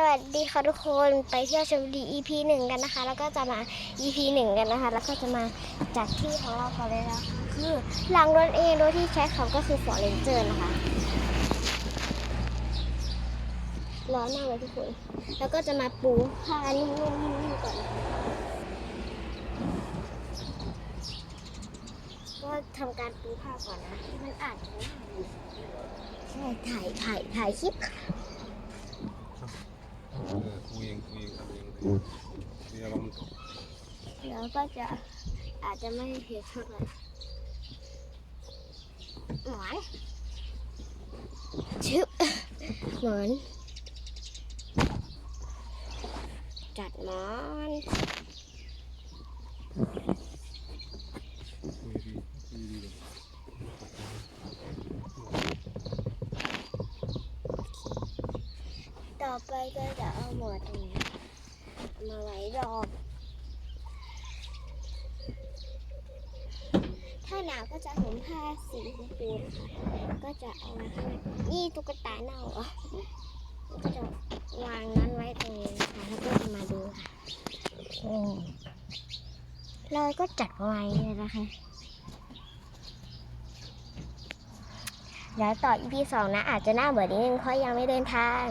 สวัสดีค่ะทุกคนไปเที่ยวชลบุรี EP หนึ่งกันนะคะ แล้วก็จะมา EP หนึ่งกันนะคะ แล้วก็จะมาจากที่ของเราก่อนเลยนะคะคือหลังรถเองโดยที่ใช้เขาก็คือฟอร์เรนเจอร์นะคะร้อนมากเลยทุกคน แล้วก็จะมาปูผ้านุ่มๆก่อนก็ทำการปูผ้าก่อนนะ มันอาจจะไม่ดีใช่ถ่ายถ่ายถ่ายคลิป คุยเองคุยเองทำเองคุยอารมณ์ตกแล้วก็จะอาจจะไม่เห็นเท่าไหร่หมอนชึบหมอนจัดหมอน คุยดีคุยดีเลย ต่อไปก็จะเอาหมอนตรงนี้มาไว้รอบถ้าหนาวก็จะห่มผ้าสีชมพูนะคะก็จะเอาไว้ข้นี่ตุ๊กตาเน่าเหรอก็จะวางนั้นไว้ตรงนี้นะคะแล้วก็จะมาดูค่ะอืมเราก็จัดไว้เลยนะคะแล้วต่อ EP สองนะ อาจจะน่าเบื่อนิดนึงเพราะยังไม่เดินทาง